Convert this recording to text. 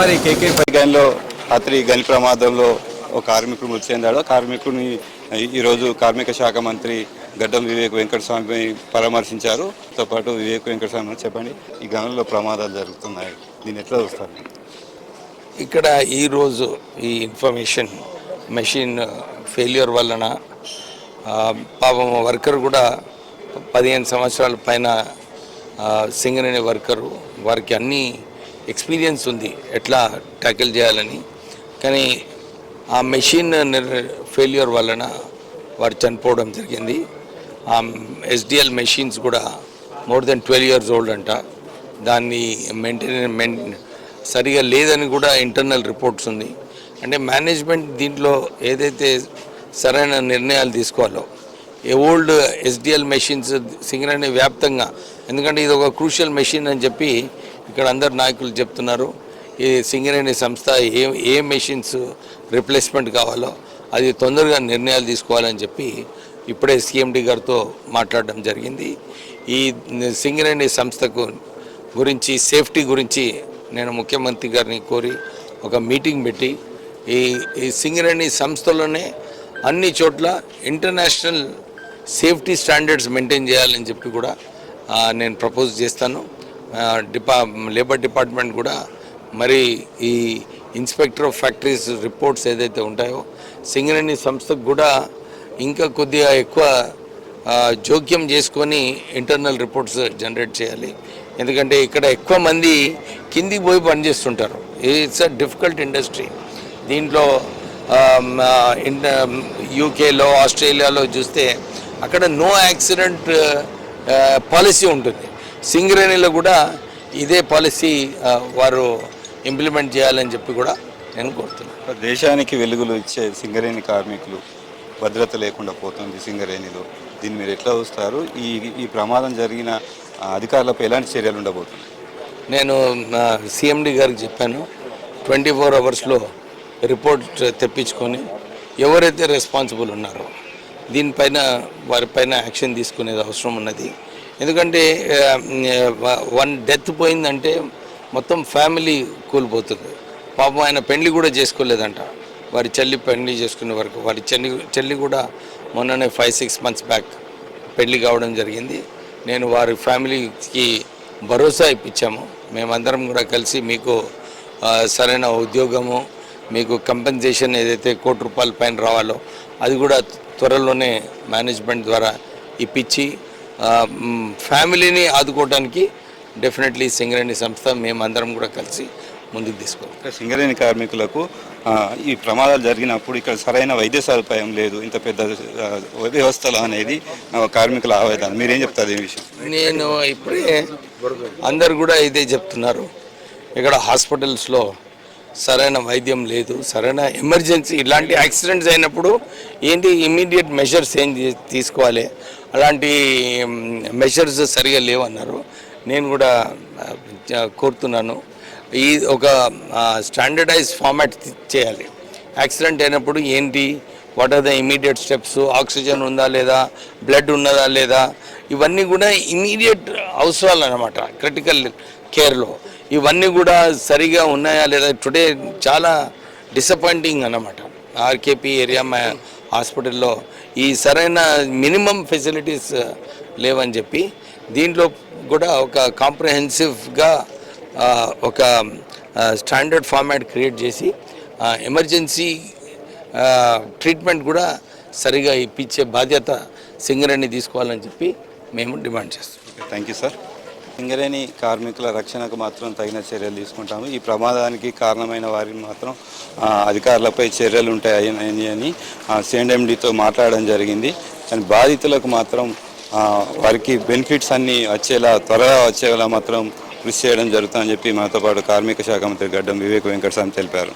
మరి కేకే గనిలో రాత్రి గని ప్రమాదంలో ఒక కార్మికుడు మృతి చెందాడు. కార్మికుడిని ఈరోజు కార్మిక శాఖ మంత్రి గడ్డం వివేక్ వెంకటస్వామి పరామర్శించారు. తో పాటు వివేక్ వెంకటస్వామి చెప్పండి ఈ గనుల్లో ప్రమాదాలు జరుగుతున్నాయి. దీన్ని ఎట్లా చూస్తారు? ఇక్కడ ఈరోజు ఈ ఇన్ఫర్మేషన్ మెషిన్ ఫెయిల్యూర్ వలన పాపం వర్కర్ కూడా పదిహేను సంవత్సరాల పైన సింగరేణి వర్కరు వారికి అన్ని ఎక్స్పీరియన్స్ ఉంది ఎట్లా ట్యాకిల్ చేయాలని. కానీ ఆ మెషిన్ ఫెయిల్యూర్ వలన వారు చనిపోవడం జరిగింది. ఆ ఎస్డిఎల్ మెషిన్స్ కూడా more than twelve years old అంట. దాన్ని మెయింటైన్ మెయిన్ సరిగా లేదని కూడా ఇంటర్నల్ రిపోర్ట్స్ ఉంది. అంటే మేనేజ్మెంట్ దీంట్లో ఏదైతే సరైన నిర్ణయాలు తీసుకోవాలో ఏ ఓల్డ్ ఎస్డిఎల్ మెషిన్స్ సింగరేణి వ్యాప్తంగా ఎందుకంటే ఇది ఒక క్రూషియల్ మెషిన్ అని చెప్పి ఇక్కడ అందరు నాయకులు చెప్తున్నారు ఈ సింగరేణి సంస్థ ఏ ఏ మెషిన్స్ రిప్లేస్మెంట్ కావాలో అది తొందరగా నిర్ణయాలు తీసుకోవాలని చెప్పి ఇప్పుడే సీఎండి గారితో మాట్లాడడం జరిగింది. ఈ సింగరేణి సంస్థకు గురించి సేఫ్టీ గురించి నేను ముఖ్యమంత్రి గారిని కోరి ఒక మీటింగ్ పెట్టి ఈ ఈ సింగరేణి సంస్థలోనే అన్ని చోట్ల ఇంటర్నేషనల్ సేఫ్టీ స్టాండర్డ్స్ మెయింటైన్ చేయాలని చెప్పి కూడా నేను ప్రపోజ్ చేస్తాను. డిపా లేబర్ డిపార్ట్మెంట్ కూడా మరి ఈ ఇన్స్పెక్టర్ ఆఫ్ ఫ్యాక్టరీస్ రిపోర్ట్స్ ఏదైతే ఉంటాయో సింగరేణి సంస్థకు కూడా ఇంకా కొద్దిగా ఎక్కువ జోక్యం చేసుకొని ఇంటర్నల్ రిపోర్ట్స్ జనరేట్ చేయాలి. ఎందుకంటే ఇక్కడ ఎక్కువ మంది కిందికి పోయి పనిచేస్తుంటారు. ఇట్స్ అ డిఫికల్ట్ ఇండస్ట్రీ దీంట్లో యూకేలో ఆస్ట్రేలియాలో చూస్తే అక్కడ నో యాక్సిడెంట్ పాలసీ ఉంటుంది. సింగరేణిలో కూడా ఇదే పాలసీ వారు ఇంప్లిమెంట్ చేయాలని చెప్పి కూడా నేను కోరుతున్నాను. దేశానికి వెలుగులు ఇచ్చే సింగరేణి కార్మికులు భద్రత లేకుండా పోతుంది సింగరేణిలో. దీన్ని మీరు ఎట్లా చూస్తారు? ఈ ఈ ప్రమాదం జరిగిన అధికారులపై ఎలాంటి చర్యలు ఉండబోతున్నాయి? నేను సిఎండి గారికి చెప్పాను ట్వంటీ ఫోర్ అవర్స్లో రిపోర్ట్ తెప్పించుకొని ఎవరైతే రెస్పాన్సిబుల్ ఉన్నారో దీనిపైన వారిపైన యాక్షన్ తీసుకునేది అవసరం ఉన్నది. ఎందుకంటే వన్ డెత్ పోయిందంటే మొత్తం ఫ్యామిలీ కూలిపోతుంది. పాపం ఆయన పెళ్ళి కూడా చేసుకోలేదంట. వారి చెల్లి పెళ్ళి చేసుకునే వరకు వారి చెల్లి చెల్లి కూడా మొన్ననే ఫైవ్ సిక్స్ మంత్స్ బ్యాక్ పెళ్ళి కావడం జరిగింది. నేను వారి ఫ్యామిలీకి భరోసా ఇప్పించాము. మేమందరం కూడా కలిసి మీకు సరైన ఉద్యోగము మీకు కంపెన్సేషన్ ఏదైతే కోటి రూపాయల పైన రావాలో అది కూడా త్వరలోనే మేనేజ్మెంట్ ద్వారా ఇప్పించి ఫ్యామిలీని ఆదుకోవడానికి డెఫినెట్లీ సింగరేణి సంస్థ మేమందరం కూడా కలిసి ముందుకు తీసుకోవాలి సింగరేణి కార్మికులకు ఈ ప్రమాదాలు జరిగినప్పుడు ఇక్కడ సరైన వైద్య సదుపాయం లేదు ఇంత పెద్ద వ్యవస్థలు అనేది కార్మికుల ఆవేదన. మీరేం చెప్తారు ఈ విషయం? నేను ఇప్పుడే అందరు కూడా ఇదే చెప్తున్నారు. ఇక్కడ హాస్పిటల్స్లో సరైన వైద్యం లేదు సరైన ఎమర్జెన్సీ ఇలాంటి యాక్సిడెంట్స్ అయినప్పుడు ఏంటి ఇమీడియట్ మెషర్స్ ఏం తీసుకోవాలి? అలాంటి మెషర్స్ సరిగా లేవన్నారు. నేను కూడా కోరుతున్నాను. ఈ ఒక స్టాండర్డైజ్ ఫార్మాట్ చేయాలి. యాక్సిడెంట్ అయినప్పుడు ఏంటి? What are the immediate steps? Oxygen ఉందా లేదా? బ్లడ్ ఉన్నదా లేదా? ఇవన్నీ కూడా ఇమీడియట్ అవసరాలు అనమాట క్రిటికల్ కేర్లో. ఇవన్నీ కూడా సరిగా ఉన్నాయా లేదా? టుడే చాలా డిసప్పాయింటింగ్ అన్నమాట. ఆర్కేపీ ఏరియా మా హాస్పిటల్లో ఈ సరైన మినిమం ఫెసిలిటీస్ uh, లేవని చెప్పి దీంట్లో కూడా ఒక కాంప్రహెన్సివ్గా ఒక స్టాండర్డ్ ఫార్మాట్ క్రియేట్ చేసి ఎమర్జెన్సీ ట్రీట్మెంట్ కూడా సరిగా ఇప్పించే బాధ్యత సింగరేణి తీసుకోవాలని చెప్పి మేము డిమాండ్ చేస్తాం థ్యాంక్ యూ సార్ సింగరేణి కార్మికుల రక్షణకు మాత్రం తగిన చర్యలు తీసుకుంటాము. ఈ ప్రమాదానికి కారణమైన వారిని మాత్రం అధికారులపై చర్యలు ఉంటాయని అని సిఎండ్ఎండితో మాట్లాడడం జరిగింది. కానీ బాధితులకు మాత్రం వారికి బెనిఫిట్స్ అన్నీ వచ్చేలా త్వరగా వచ్చేలా మాత్రం కృషి చేయడం జరుగుతుందని చెప్పి మాతో పాటు కార్మిక శాఖ మంత్రి గడ్డం వివేక్ వెంకటస్వామి తెలిపారు.